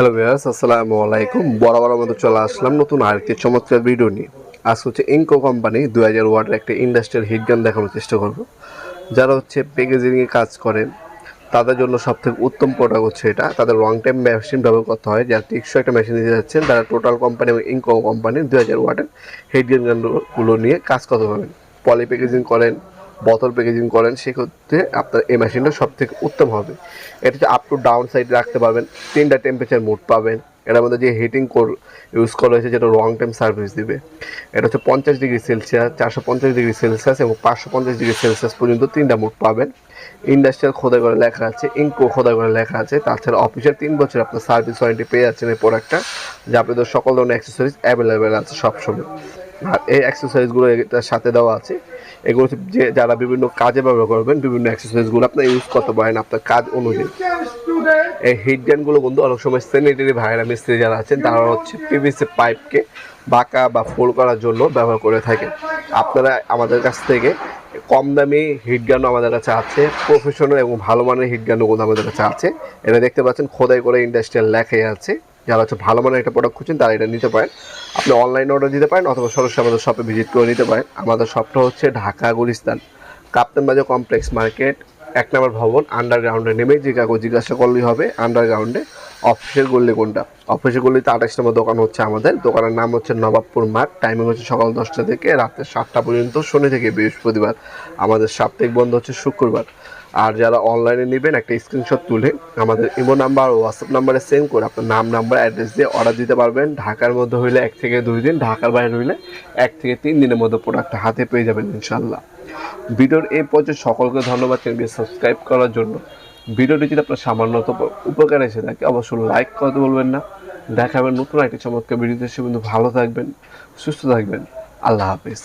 Hello viewers আসসালামু আলাইকুম। বরাবর মতো চলে আসলাম নতুন আরেকটি চমৎকার ভিডিও নিয়ে। আজ হচ্ছে ইনকো কোম্পানি দু হাজার ওয়াটের একটা ইন্ডাস্ট্রিয়াল হিট গান দেখানোর চেষ্টা করব। যারা হচ্ছে প্যাকেজিংয়ে কাজ করেন তাদের জন্য সবথেকে উত্তম প্রোডাক্ট হচ্ছে এটা। তাদের লং টাইম মেশিন ব্যবহার করতে হয়, যারা টিকশো একটা মেশিন দিতে যাচ্ছেন, তারা টোটাল কোম্পানি এবং ইনকো কোম্পানি দু হাজার ওয়াটের হিট গানগুলো নিয়ে কাজ করতে পারবেন। পলি প্যাকেজিং করেন বোতল প্যাকেজিং করেন, সেক্ষেত্রে আপনার এই মেশিনটা সব থেকে উত্তম হবে। এটা আপ টু ডাউন সাইড রাখতে পারবেন, তিনটা টেম্পারেচার মোড পাবেন। এটার মধ্যে যে হিটিং কোর ইউজ করা হয়েছে, যেটা লং টাইম সার্ভিস দিবে। এটা হচ্ছে পঞ্চাশ ডিগ্রি সেলসিয়াস চারশো পঞ্চাশ ডিগ্রি সেলসিয়াস এবং পাঁচশো পঞ্চাশ ডিগ্রি সেলসিয়াস পর্যন্ত তিনটা মোড পাবেন। ইন্ডাস্ট্রিয়াল খোদাই করে লেখা আছে ইনকো খোদাই করে লেখা আছে। তাছাড়া অফিসের তিন বছর আপনার সার্ভিস ওয়ারেন্টি পেয়ে যাচ্ছেন এই প্রোডাক্টটা যা আপনাদের সকল ধরনের অ্যাক্সেসরিজ অ্যাভেলেবেল আছে সবসময়। আর এই অ্যাক্সেসরিজগুলো এটার সাথে দেওয়া আছে। এগুলো যে যারা বিভিন্ন কাজে ব্যবহার করবেন, বিভিন্ন অ্যাক্সেসরিজগুলো আপনার ইউজ করতে পারেন আপনার কাজ অনুযায়ী। এই হিট গানগুলো কিন্তু অনেক সময় স্যানিটারি ভাইরা, মিস্ত্রি যারা আছেন, তারা হচ্ছে পিভিসি পাইপকে বাঁকা বা ফোল করার জন্য ব্যবহার করে থাকেন। আপনারা আমাদের কাছ থেকে কম দামি হিট আমাদের কাছে আছে প্রফেশনাল এবং ভালো মানের হিট কিন্তু আমাদের কাছে আছে। এটা দেখতে পাচ্ছেন, খোদাই করে ইন্ডাস্ট্রিয়াল লেখাই আছে। যারা হচ্ছে ভালো মানের একটা প্রোডাক্ট খুঁজছেন, তারা এটা নিতে পারেন। আপনি অনলাইনে অর্ডার দিতে পারেন অথবা সরাসরি আমাদের শপে ভিজিট করে নিতে পারেন। আমাদের শপটা হচ্ছে ঢাকা গুলিস্তান। কাপ্তান বাজার কমপ্লেক্স মার্কেট এক নম্বর ভবন আন্ডারগ্রাউন্ডে নেমে যে জিজ্ঞাসা করলেই হবে আন্ডারগ্রাউন্ডে অফিসের গল্লি কোনটা? অফিসের গল্লিতে আঠাশ নম্বর দোকান হচ্ছে আমাদের। দোকানের নাম হচ্ছে নবাবপুর মাঠ। টাইমিং হচ্ছে সকাল দশটা থেকে রাত্রে সাতটা পর্যন্ত, শনি থেকে বৃহস্পতিবার। আমাদের সাপ্তাহিক বন্ধ হচ্ছে শুক্রবার। আর যারা অনলাইনে নেবেন, একটা স্ক্রিনশট তুলে আমাদের ইমো নাম্বার হোয়াটসঅ্যাপ নাম্বারে সেন্ড করে আপনার নাম নাম্বার অ্যাড্রেস দিয়ে অর্ডার দিতে পারবেন। ঢাকার মধ্যে হইলে এক থেকে দুই দিন, ঢাকার বাইরে হইলে এক থেকে তিন দিনের মধ্যে প্রোডাক্টটা হাতে পেয়ে যাবেন ইনশাল্লাহ ভিডিওর এই পর্যন্ত সকলকে ধন্যবাদ চ্যানেলকে সাবস্ক্রাইব করার জন্য। ভিডিওটি যদি আপনার সামান্যত উপকার এসে থাকে, অবশ্যই লাইক করতে বলবেন না। দেখাবেন নতুন একটি চমৎকার ভিডিওতে, সে কিন্তু ভালো থাকবেন, সুস্থ থাকবেন। আল্লাহ হাফিজ।